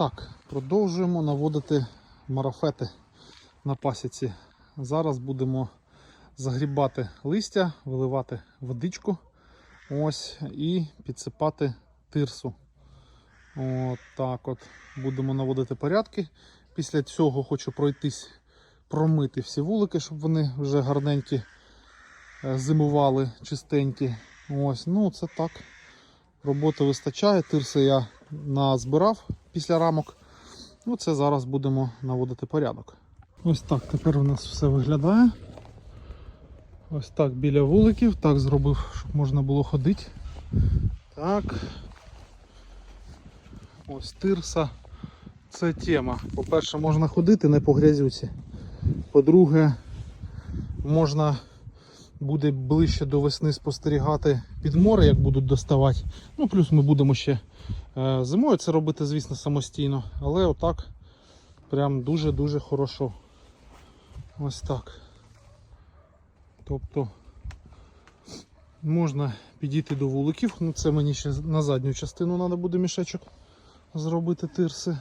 Так, продовжуємо наводити марафети на пасіці. Зараз будемо загрібати листя, виливати водичку ось, і підсипати тирсу. От так от. Будемо наводити порядки. Після цього хочу пройтись, промити всі вулики, щоб вони вже гарненькі е, зимували, чистенькі. Ось, ну це так. Роботи вистачає. Тирси я назбирав після рамок. Ну, це зараз будемо наводити порядок. Ось так тепер у нас все виглядає. Ось так біля вуликів. Так зробив, щоб можна було ходити. Так. Ось тирса. Це тема. По-перше, можна ходити не по грязюці. По-друге, можна буде ближче до весни спостерігати під море, як будуть доставати. Ну, плюс ми будемо ще е, зимою це робити, звісно, самостійно. Але отак прям дуже-дуже хорошо. Ось так. Тобто можна підійти до вуликів. Ну, це мені ще на задню частину треба буде мішечок зробити тирси.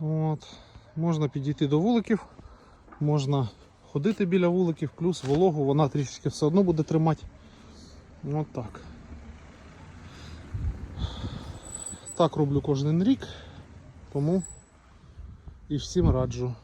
От. Можна підійти до вуликів, можна ходити біля вуликів, плюс вологу вона трішечки все одно буде тримати. От так. Так роблю кожен рік, тому і всім раджу.